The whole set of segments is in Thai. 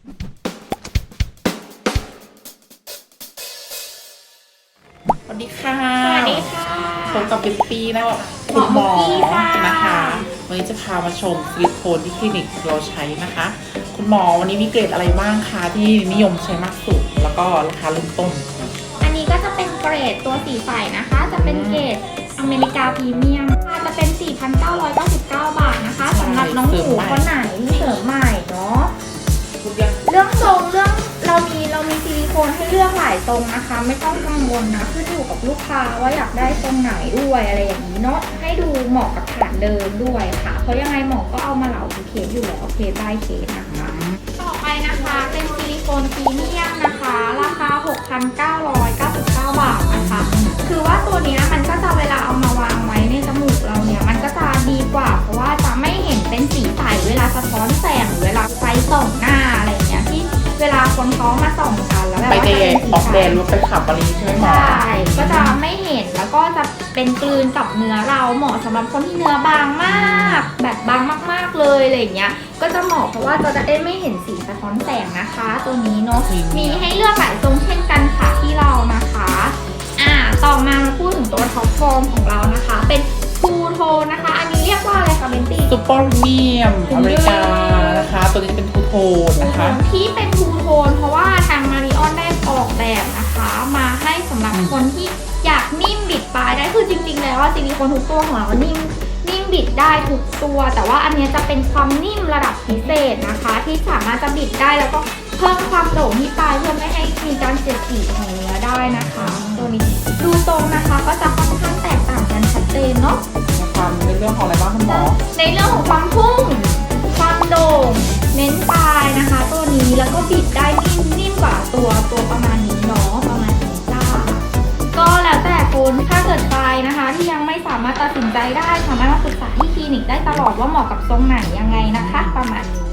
สวัสดีค่ะ สวัสดีค่ะพบกับปิ๊ปปี้นะหมคุอณหมอมุกกี้ค่ะนะคะ วันนี้จะพามาชมซิลิโคนที่คลินิกเราใช้นะคะ คุณหมอวันนี้มีเกรดอะไรบ้างคะที่นิยมใช้มากสุด แล้วก็ราคาเริ่มต้น อันนี้ก็จะเป็นเกรดตัวสีใสนะคะ จะเป็นเกรดอเมริกาพรีเมียมค่ะจะเป็น 4,999 บาทนะคะสำหรับน้องหนูคนไหน ซิลิโคนให้เลือกหลายทรงนะคะ ไม่ต้องกังวลนะขึ้นอยู่กับลูกค้าว่าอยากได้ทรงไหนด้วยอะไรอย่างนี้เนาะให้ดูเหมาะกับฐานเดิมด้วยค่ะ เพราะยังไงหมอก็เอามาเหลาเคสอยู่แล้วเคสได้เคสนะคะต่อไปนะคะเป็นซิลิโคนพรีเมียมนะคะ ราคา 6,999 บาทนะคะ คือว่าตัวนี้มันก็จะเวลาเอามาวางไว้ในจมูกเราเนี่ยมันก็จะดีกว่า เพราะว่าจะไม่เห็นเป็นสีใสเวลาสะท้อนแสงหรือเวลาไฟส่องนะ เวลาคนท้องมาส่องกันแล้วแบบไปว่าเดจะเป็นย์สีออกใสแดนรถไปขับอะไรอย่างนี้ใช่ไหมหมอใช่ก็จะไม่เห็นแล้วก็จะเป็นกลืนกับเนื้อเราเหมาะสำหรับคนที่เนื้อบางมาก แบบบางมากๆเลยอะไรอย่างเงี้ย ก็จะเหมาะเพราะว่าจะได้ไม่เห็นสีสะท้อนแสงนะคะ ตัวนี้เนาะมีให้เลือกหลายทรงเช่นกันค่ะที่เรานะคะ อ่า ต่อมามาพูดถึงตัวท็อปฟอร์มของเรานะคะ เป็นทูโทนนะคะ อันนี้เรียกว่าอะไรคะเบนตี้ ซูเปอร์เมียมอเมริกา นะคะ ตัวนี้เป็นทูโทนนะคะ ที่เป็นทูโทนเพราะว่าทางมาริออนได้ออกแบบนะคะ มาให้สำหรับอืมคนที่อยากนิ่มบิดปลายได้คือจริงๆ แล้วว่าซิลิโคนทุกตัวของเรานิ่มนิ่มบิดได้ทุกตัว แต่ว่าอันเนี้ยจะเป็นความนิ่มระดับพิเศษนะคะ ที่สามารถจะบิดได้แล้วก็เพิ่มความโด่งที่ปลายเพื่อไม่ให้มีการเสียดสีของเนื้อได้นะคะ ตัวนี้ดูทรงนะคะก็จะค่อนข้างแตกต่างกันชัดเจนเนาะความในเรื่องของอะไรบ้างคุณหมอ ในเรื่องของความพุ่งความโด่งเน้นปลายนะคะ ตัวนี้แล้วก็บิดได้นิ่มนิ่มกว่าตัวตัวประมาณนี้เนาะประมาณนี้จ้าก็แล้วแต่คุณถ้าเกิดใครนะคะ ที่ยังไม่สามารถตัดสินใจได้สามารถมาปรึกษาที่คลินิกได้ตลอดว่าเหมาะกับทรงไหนยังไงนะคะ ประมาณนี้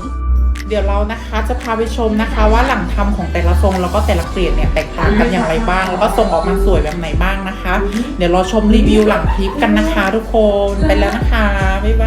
เดี๋ยวเรานะคะจะพาไปชมนะคะว่าหลังทำของแต่ละทรงแล้วก็แต่ละเกรดเนี่ยแตกต่างกันอย่างไรบ้าง แล้วก็ทรงออกมาสวยแบบไหนบ้างนะคะ เดี๋ยวเราชมรีวิวหลังคลิปกันนะคะ ทุกคนไปแล้วนะคะบ๊ายบาย